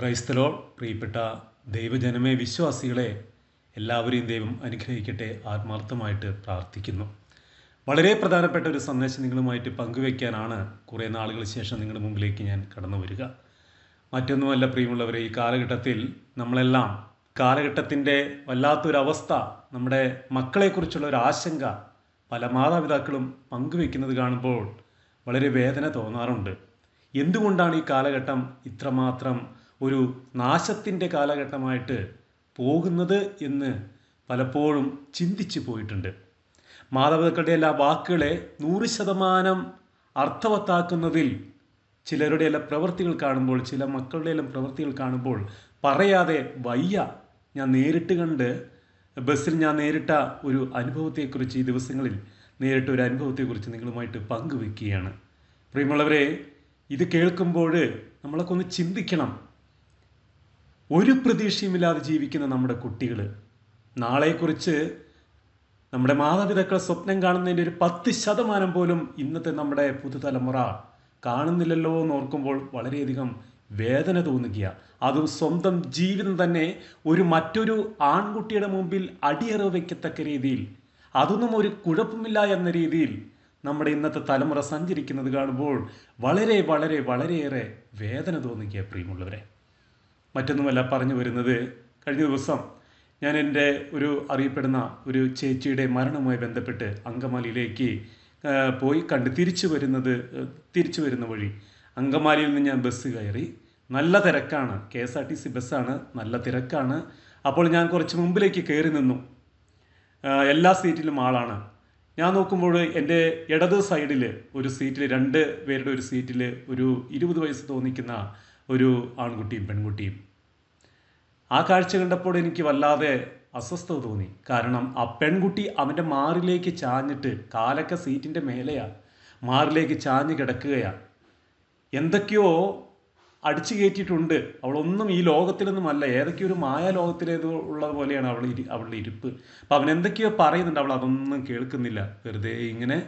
ക്രൈസ്തലോ പ്രിയപ്പെട്ട ദൈവജനമേ വിശ്വാസികളെ എല്ലാവരെയും ദൈവം അനുഗ്രഹിക്കട്ടെ ആത്മാർത്ഥമായിട്ട് പ്രാർത്ഥിക്കുന്നു. വളരെ പ്രധാനപ്പെട്ട ഒരു സന്ദേശം നിങ്ങളുമായിട്ട് പങ്കുവയ്ക്കാനാണ് കുറേ നാളുകൾ ശേഷം നിങ്ങളുടെ മുമ്പിലേക്ക് ഞാൻ കടന്നു വരിക. മറ്റൊന്നുമല്ല പ്രിയമുള്ളവരെ ഈ കാലഘട്ടത്തിൽ നമ്മളെല്ലാം കാലഘട്ടത്തിന്റെ വല്ലാത്തൊരവസ്ഥ നമ്മുടെ മക്കളെക്കുറിച്ചുള്ള ഒരു ആശങ്ക പല മാതാപിതാക്കളും പങ്കുവെക്കുന്നത് കാണുമ്പോൾ വളരെ വേദന തോന്നാറുണ്ട്. എന്തുകൊണ്ടാണ് ഈ കാലഘട്ടം ഇത്രമാത്രം ഒരു നാശത്തിന്റെ കാലഘട്ടമായിട്ട് പോകുന്നത് എന്ന് പലപ്പോഴും ചിന്തിച്ചു പോയിട്ടുണ്ട്. മാതാപിതാക്കളുടെ എല്ലാ വാക്കുകളെ നൂറ് ശതമാനം അർത്ഥവത്താക്കുന്നതിൽ ചിലരുടെ എല്ലാം പ്രവൃത്തികൾ കാണുമ്പോൾ ചില മക്കളുടെ എല്ലാം പ്രവൃത്തികൾ കാണുമ്പോൾ പറയാതെ വയ്യ. ഞാൻ നേരിട്ട് കണ്ട് ബസ്സിൽ ഞാൻ നേരിട്ട ഒരു അനുഭവത്തെക്കുറിച്ച് ഈ ദിവസങ്ങളിൽ നേരിട്ട ഒരു അനുഭവത്തെക്കുറിച്ച് നിങ്ങളുമായിട്ട് പങ്കുവെക്കുകയാണ്. പ്രിയമുള്ളവരെ ഇത് കേൾക്കുമ്പോൾ നമ്മളൊക്കെ ഒന്ന് ചിന്തിക്കണം. ഒരു പ്രതീക്ഷയുമില്ലാതെ ജീവിക്കുന്ന നമ്മുടെ കുട്ടികൾ നാളെക്കുറിച്ച് നമ്മുടെ മാതാപിതാക്കൾ സ്വപ്നം കാണുന്നതിന്റെ ഒരു പത്ത് ശതമാനം പോലും ഇന്നത്തെ നമ്മുടെ പുതുതലമുറ കാണുന്നില്ലല്ലോ എന്ന് ഓർക്കുമ്പോൾ വളരെയധികം വേദന തോന്നുകയാണ് അതും സ്വന്തം ജീവിതം തന്നെ ഒരു മറ്റൊരു ആൺകുട്ടിയുടെ മുമ്പിൽ അടിയറ വയ്ക്കത്തക്ക രീതിയിൽ അതൊന്നും ഒരു കുഴപ്പമില്ല എന്ന രീതിയിൽ നമ്മുടെ ഇന്നത്തെ തലമുറ സഞ്ചരിക്കുന്നത് കാണുമ്പോൾ വളരെ വളരെ വളരെയേറെ വേദന തോന്നുകയാണ് പ്രിയമുള്ളവരെ. മറ്റൊന്നുമല്ല പറഞ്ഞു വരുന്നത്. കഴിഞ്ഞ ദിവസം ഞാൻ എന്റെ ഒരു അറിയപ്പെടുന്ന ഒരു ചേച്ചിയുടെ മരണവുമായി ബന്ധപ്പെട്ട് അങ്കമാലിയിലേക്ക് പോയി കണ്ട് തിരിച്ചു വരുന്നത് തിരിച്ചു വരുന്ന വഴി. അങ്കമാലിയിൽ നിന്ന് ഞാൻ ബസ് കയറി. നല്ല തിരക്കാണ്. K S R T C ബസ്സാണ്. നല്ല തിരക്കാണ്. അപ്പോൾ ഞാൻ കുറച്ച് മുമ്പിലേക്ക് കയറി നിന്നു. എല്ലാ സീറ്റിലും ആളാണ്. ഞാൻ നോക്കുമ്പോൾ എന്റെ ഇടത് സൈഡിൽ ഒരു സീറ്റിൽ രണ്ട് പേരുടെ ഒരു സീറ്റിൽ ഒരു ഇരുപത് വയസ്സ് തോന്നിക്കുന്ന ഒരു ആൺകുട്ടിയും പെൺകുട്ടിയും. ആ കാഴ്ച കണ്ടപ്പോൾ എനിക്ക് വല്ലാതെ അസ്വസ്ഥത തോന്നി. കാരണം ആ പെൺകുട്ടി അവന്റെ മാറിലേക്ക് ചാഞ്ഞിട്ട് കാലൊക്കെ സീറ്റിന്റെ മേലെയാണ് മാറിലേക്ക് ചാഞ്ഞ് കിടക്കുകയാണ് എന്തൊക്കെയോ അടിച്ചു കയറ്റിയിട്ടുണ്ട്. അവളൊന്നും ഈ ലോകത്തിലൊന്നുമല്ല. ഏതൊക്കെയോ ഒരു മായ ലോകത്തിലേത് ഉള്ളത് പോലെയാണ് അവൾ ഇരി അവളുടെ ഇരിപ്പ്. അപ്പം അവൻ എന്തൊക്കെയോ പറയുന്നുണ്ട്. അവൾ അതൊന്നും കേൾക്കുന്നില്ല. വെറുതെ ഇങ്ങനെ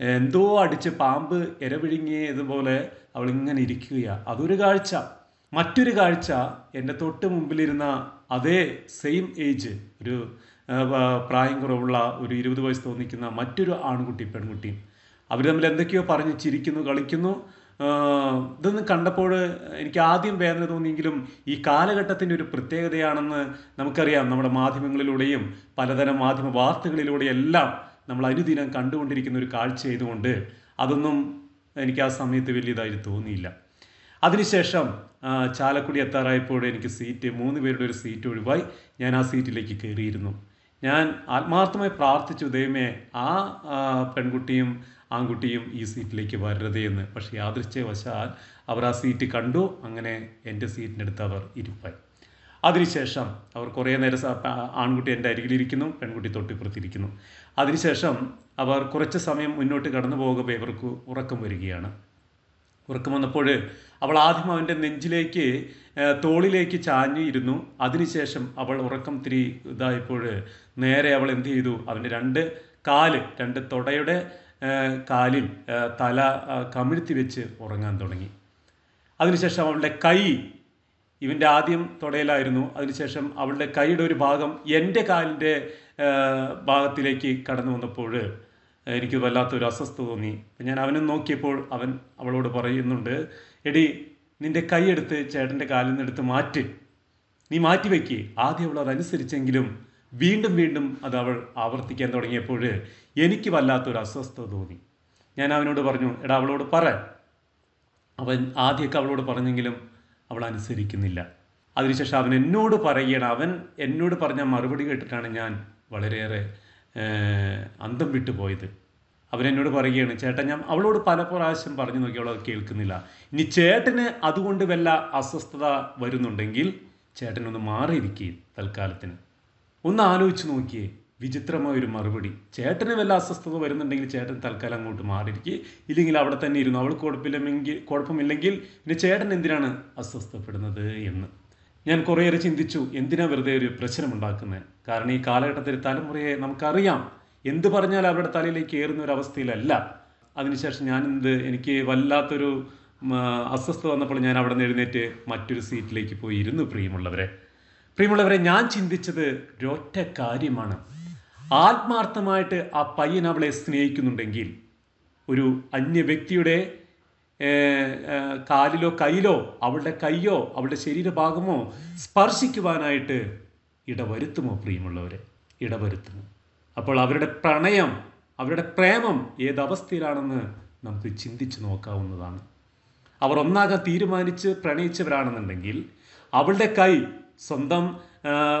എന്തോ അടിച്ച് പാമ്പ് ഇരപിഴുങ്ങിയതുപോലെ അവൾ ഇങ്ങനെ ഇരിക്കുകയാണ് അതൊരു കാഴ്ച. മറ്റൊരു കാഴ്ച എന്റെ തൊട്ട് മുമ്പിലിരുന്ന അതേ സെയിം ഏജ് ഒരു പ്രായം കുറവുള്ള ഒരു ഇരുപത് വയസ്സ് തോന്നിക്കുന്ന മറ്റൊരു ആൺകുട്ടി പെൺകുട്ടിയും അവർ തമ്മിൽ എന്തൊക്കെയോ പറഞ്ഞ് ചിരിക്കുന്നു കളിക്കുന്നു. ഇതൊന്നും കണ്ടപ്പോൾ എനിക്ക് ആദ്യം വേദന തോന്നിയെങ്കിലും ഈ കാലഘട്ടത്തിന്റെ ഒരു പ്രത്യേകതയാണെന്ന് നമുക്കറിയാം. നമ്മുടെ മാധ്യമങ്ങളിലൂടെയും പലതരം മാധ്യമ വാർത്തകളിലൂടെയും എല്ലാം നമ്മൾ അനുദിനം കണ്ടുകൊണ്ടിരിക്കുന്ന ഒരു കാഴ്ച ആയതുകൊണ്ട് അതൊന്നും എനിക്ക് ആ സമയത്ത് വലിയതായിട്ട് തോന്നിയില്ല. അതിനുശേഷം ചാലക്കുടി എത്താറായപ്പോൾ എനിക്ക് സീറ്റ് മൂന്ന് പേരുടെ ഒരു സീറ്റ് ഒഴിവായി ഞാൻ ആ സീറ്റിലേക്ക് കയറിയിരുന്നു. ഞാൻ ആത്മാർത്ഥമായി പ്രാർത്ഥിച്ചു ദൈവമേ ആ ആ, പെൺകുട്ടിയും ആൺകുട്ടിയും ഈ സീറ്റിലേക്ക് വരരുതേ എന്ന്. പക്ഷേ യാദൃശ്ചയവശാൽ അവർ ആ സീറ്റ് കണ്ടു അങ്ങനെ എന്റെ സീറ്റിനടുത്ത് അവർ ഇരിപ്പായി. അതിനുശേഷം അവർ കുറേ നേരം ആൺകുട്ടി എന്റെ അരികിലിരിക്കുന്നു പെൺകുട്ടി തൊട്ടിപ്പുറത്തിരിക്കുന്നു. അതിനുശേഷം അവർ കുറച്ച് സമയം മുന്നോട്ട് കടന്നു പോകുമ്പോൾ ഇവർക്ക് ഉറക്കം വരികയാണ്. ഉറക്കം വന്നപ്പോൾ അവൾ ആദ്യം അവന്റെ നെഞ്ചിലേക്ക് തോളിലേക്ക് ചാഞ്ഞു ഇരുന്നു അതിനുശേഷം അവൾ ഉറക്കം തിരി ഇതായപ്പോൾ നേരെ അവൾ എന്ത് ചെയ്തു? അവന്റെ രണ്ട് കാൽ രണ്ട് തുടയുടെ കാലിൽ തല കമിഴ്ത്തി വെച്ച് ഉറങ്ങാൻ തുടങ്ങി. അതിനുശേഷം അവളുടെ കൈ ഇവന്റെ ആദ്യം തുടയിലായിരുന്നു. അതിനുശേഷം അവളുടെ കൈയുടെ ഒരു ഭാഗം എന്റെ കാലിന്റെ ഭാഗത്തിലേക്ക് കടന്നു വന്നപ്പോൾ എനിക്ക് വല്ലാത്തൊരു അസ്വസ്ഥത തോന്നി. ഞാൻ അവനെ നോക്കിയപ്പോൾ അവൻ അവളോട് പറയുന്നുണ്ട് എടി നിന്റെ കൈയെടുത്ത് ചേട്ടന്റെ കാലിൽ നിന്ന് എടുത്ത് മാറ്റ്. നീ മാറ്റി വയ്ക്കേ ആദ്യം അവൾ അതനുസരിച്ചെങ്കിലും വീണ്ടും വീണ്ടും അത് അവൾ ആവർത്തിക്കാൻ തുടങ്ങിയപ്പോൾ എനിക്ക് വല്ലാത്തൊരു അസ്വസ്ഥത തോന്നി. ഞാൻ അവനോട് പറഞ്ഞു എടാ അവളോട് പറ. അവൻ ആദ്യമൊക്കെ അവളോട് പറഞ്ഞെങ്കിലും അവൾ അനുസരിക്കുന്നില്ല. അതിനുശേഷം അവൻ എന്നോട് പറയണം അവൻ എന്നോട് പറഞ്ഞ മറുപടി കേട്ടിട്ടാണ് ഞാൻ വളരെയേറെ അന്തം വിട്ടു പോയത്. അവരെന്നോട് പറയുകയാണ് ചേട്ടൻ ഞാൻ അവളോട് പല പ്രാവശ്യം പറഞ്ഞു നോക്കി അവൾ കേൾക്കുന്നില്ല. ഇനി ചേട്ടന് അതുകൊണ്ട് വല്ല അസ്വസ്ഥത വരുന്നുണ്ടെങ്കിൽ ചേട്ടനൊന്ന് മാറിയിരിക്കുകയും തൽക്കാലത്തിന്. ഒന്ന് ആലോചിച്ച് നോക്കിയേ വിചിത്രമായ ഒരു മറുപടി. ചേട്ടന് വല്ല അസ്വസ്ഥത വരുന്നുണ്ടെങ്കിൽ ചേട്ടൻ തൽക്കാലം അങ്ങോട്ട് മാറിയിരിക്കുക ഇല്ലെങ്കിൽ അവിടെ തന്നെ ഇരുന്നു. അവൾക്ക് കുഴപ്പമില്ലെങ്കിൽ കുഴപ്പമില്ലെങ്കിൽ പിന്നെ ചേട്ടൻ എന്തിനാണ് അസ്വസ്ഥപ്പെടുന്നത് എന്ന്. ഞാൻ കുറേയേറെ ചിന്തിച്ചു എന്തിനാ വെറുതെ ഒരു പ്രശ്നമുണ്ടാക്കുന്നത് കാരണം ഈ കാലഘട്ടത്തിൽ തലമുറയെ നമുക്കറിയാം. എന്ത് പറഞ്ഞാൽ അവരുടെ തലയിലേക്ക് ഏറുന്ന ഒരു അവസ്ഥയിലല്ല. അതിനുശേഷം ഞാൻ എന്ത് എനിക്ക് വല്ലാത്തൊരു അസ്വസ്ഥ അസ്വസ്ഥത വന്നപ്പോൾ ഞാൻ അവിടെ നിന്ന് എഴുന്നേറ്റ് മറ്റൊരു സീറ്റിലേക്ക് പോയി ഇരുന്നു പ്രിയമുള്ളവരെ. പ്രിയമുള്ളവരെ ഞാൻ ചിന്തിച്ചത് ഒരൊറ്റ കാര്യമാണ്. ആത്മാർത്ഥമായിട്ട് ആ പയ്യൻ അവളെ സ്നേഹിക്കുന്നുണ്ടെങ്കിൽ ഒരു അന്യ വ്യക്തിയുടെ കാലിലോ കയ്യിലോ അവളുടെ കയ്യോ അവളുടെ ശരീരഭാഗമോ സ്പർശിക്കുവാനായിട്ട് ഇടവരുത്തുമോ പ്രിയമുള്ളവരെ? ഇടവരുത്തുന്നു. അപ്പോൾ അവരുടെ പ്രണയം അവരുടെ പ്രേമം ഏതവസ്ഥയിലാണെന്ന് നമുക്ക് ചിന്തിച്ചു നോക്കാവുന്നതാണ്. അവർ ഒന്നാകാൻ തീരുമാനിച്ച് പ്രണയിച്ചവരാണെന്നുണ്ടെങ്കിൽ അവളുടെ കൈ സ്വന്തം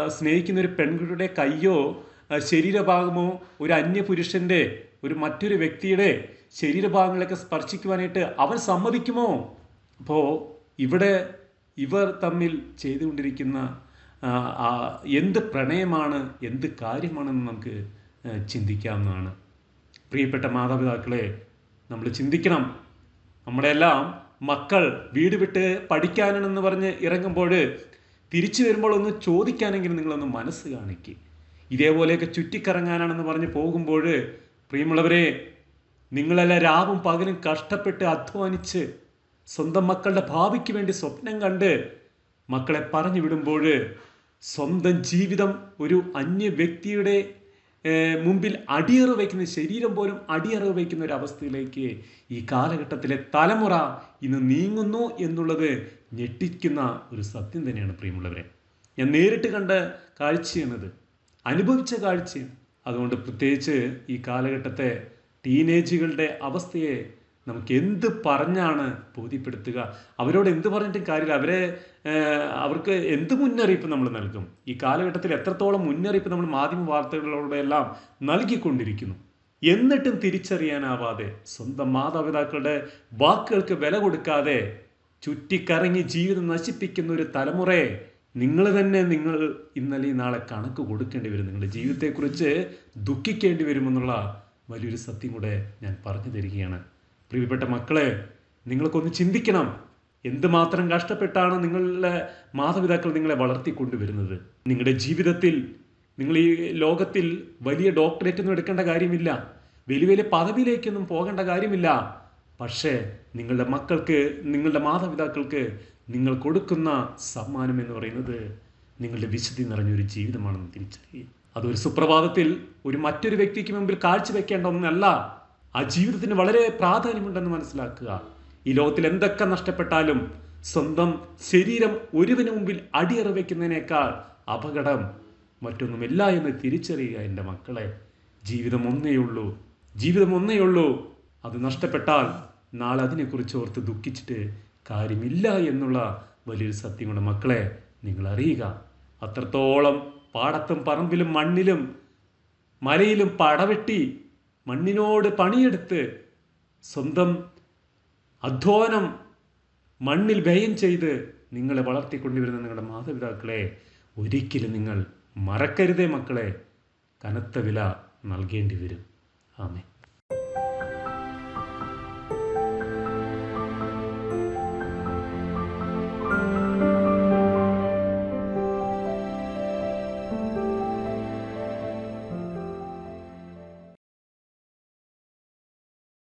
സ്നേഹിക്കുന്ന ഒരു പെൺകുട്ടിയുടെ കൈയോ ശരീരഭാഗമോ ഒരു അന്യപുരുഷന്റെ ഒരു മറ്റൊരു വ്യക്തിയുടെ ശരീരഭാഗങ്ങളൊക്കെ സ്പർശിക്കുവാനായിട്ട് അവൻ സമ്മതിക്കുമോ? അപ്പോൾ ഇവിടെ ഇവർ തമ്മിൽ ചെയ്തുകൊണ്ടിരിക്കുന്ന എന്ത് പ്രണയമാണ് എന്ത് കാര്യമാണെന്ന് നമുക്ക് ചിന്തിക്കാവുന്നതാണ്. പ്രിയപ്പെട്ട മാതാപിതാക്കളെ നമ്മൾ ചിന്തിക്കണം. നമ്മുടെയെല്ലാം മക്കൾ വീട് വിട്ട് പഠിക്കാനാണെന്ന് പറഞ്ഞ് ഇറങ്ങുമ്പോൾ തിരിച്ചു വരുമ്പോൾ ഒന്ന് ചോദിക്കാനെങ്കിലും നിങ്ങളൊന്ന് മനസ്സ് കാണിക്കുക ഇതേപോലെയൊക്കെ ചുറ്റിക്കറങ്ങാനാണെന്ന് പറഞ്ഞ് പോകുമ്പോൾ പ്രിയമുള്ളവരെ നിങ്ങളെല്ലാം രാവും പകലും കഷ്ടപ്പെട്ട് അധ്വാനിച്ച് സ്വന്തം മക്കളുടെ ഭാവിക്ക് വേണ്ടി സ്വപ്നം കണ്ട് മക്കളെ പറഞ്ഞു വിടുമ്പോൾ സ്വന്തം ജീവിതം ഒരു അന്യ വ്യക്തിയുടെ മുമ്പിൽ അടിയറ വയ്ക്കുന്ന ശരീരം പോലും അടിയറവ് വയ്ക്കുന്ന ഒരു അവസ്ഥയിലേക്ക് ഈ കാലഘട്ടത്തിലെ തലമുറ ഇന്ന് നീങ്ങുന്നു എന്നുള്ളത് ഞെട്ടിക്കുന്ന ഒരു സത്യം തന്നെയാണ് പ്രിയമുള്ളവരെ. ഞാൻ നേരിട്ട് കണ്ട കാഴ്ചയാണത്. അനുഭവിച്ച കാഴ്ചയാണ്. അതുകൊണ്ട് പ്രത്യേകിച്ച് ഈ കാലഘട്ടത്തെ ടീനേജുകളുടെ അവസ്ഥയെ നമുക്ക് എന്ത് പറഞ്ഞാണ് ബോധ്യപ്പെടുത്തുക? അവരോട് എന്ത് പറഞ്ഞിട്ടും കാര്യമില്ല. അവരെ അവർക്ക് എന്ത് മുന്നറിയിപ്പ് നമ്മൾ നൽകും? ഈ കാലഘട്ടത്തിൽ എത്രത്തോളം മുന്നറിയിപ്പ് നമ്മൾ മാധ്യമ വാർത്തകളിലൂടെ എല്ലാം നൽകിക്കൊണ്ടിരിക്കുന്നു? എന്നിട്ടും തിരിച്ചറിയാനാവാതെ സ്വന്തം മാതാപിതാക്കളുടെ വാക്കുകൾക്ക് വില കൊടുക്കാതെ ചുറ്റിക്കറങ്ങി ജീവിതം നശിപ്പിക്കുന്ന ഒരു തലമുറയെ നിങ്ങൾ തന്നെ നിങ്ങൾ ഇന്നലെ നാളെ കണക്ക് കൊടുക്കേണ്ടി വരും. നിങ്ങളുടെ ജീവിതത്തെക്കുറിച്ച് ദുഃഖിക്കേണ്ടി വരുമെന്നുള്ള വലിയൊരു സത്യം കൂടെ ഞാൻ പറഞ്ഞു തരികയാണ്. പ്രിയപ്പെട്ട മക്കളെ നിങ്ങൾക്കൊന്ന് ചിന്തിക്കണം. എന്തുമാത്രം കഷ്ടപ്പെട്ടാണ് നിങ്ങളുടെ മാതാപിതാക്കൾ നിങ്ങളെ വളർത്തിക്കൊണ്ടുവരുന്നത്? നിങ്ങളുടെ ജീവിതത്തിൽ നിങ്ങൾ ഈ ലോകത്തിൽ വലിയ ഡോക്ടറേറ്റ് ഒന്നും എടുക്കേണ്ട കാര്യമില്ല. വലിയ വലിയ പദവിയിലേക്കൊന്നും പോകേണ്ട കാര്യമില്ല. പക്ഷേ നിങ്ങളുടെ മക്കൾക്ക് നിങ്ങളുടെ മാതാപിതാക്കൾക്ക് നിങ്ങൾ കൊടുക്കുന്ന സമ്മാനം എന്ന് പറയുന്നത് നിങ്ങളുടെ വിശുദ്ധി നിറഞ്ഞൊരു ജീവിതമാണെന്ന് തിരിച്ചറിയുക. അതൊരു സുപ്രഭാതത്തിൽ ഒരു മറ്റൊരു വ്യക്തിക്ക് മുമ്പിൽ കാഴ്ചവെക്കേണ്ട ഒന്നല്ല. ആ ജീവിതത്തിന് വളരെ പ്രാധാന്യമുണ്ടെന്ന് മനസ്സിലാക്കുക. ഈ ലോകത്തിൽ എന്തൊക്കെ നഷ്ടപ്പെട്ടാലും സ്വന്തം ശരീരം ഒരുവിന് മുമ്പിൽ അടിയറ വയ്ക്കുന്നതിനേക്കാൾ അപകടം മറ്റൊന്നുമില്ല എന്ന് തിരിച്ചറിയുക എന്റെ മക്കളെ. ജീവിതം ഒന്നേ ഉള്ളൂ. ജീവിതം ഒന്നേ ഉള്ളൂ. അത് നഷ്ടപ്പെട്ടാൽ നാളെ അതിനെക്കുറിച്ച് ഓർത്ത് ദുഃഖിച്ചിട്ട് കാര്യമില്ല എന്നുള്ള വലിയൊരു സത്യം കൊണ്ട് മക്കളെ നിങ്ങൾ അറിയുക അത്രത്തോളം പാടത്തും പറമ്പിലും മണ്ണിലും മലയിലും പടവെട്ടി മണ്ണിനോട് പണിയെടുത്ത് സ്വന്തം അധ്വാനം മണ്ണിൽ വ്യയം ചെയ്ത് നിങ്ങളെ വളർത്തിക്കൊണ്ടുവരുന്ന നിങ്ങളുടെ മാതാപിതാക്കളെ ഒരിക്കലും നിങ്ങൾ മറക്കരുതേ മക്കളെ. കനത്ത വില നൽകേണ്ടി വരും. ആമേ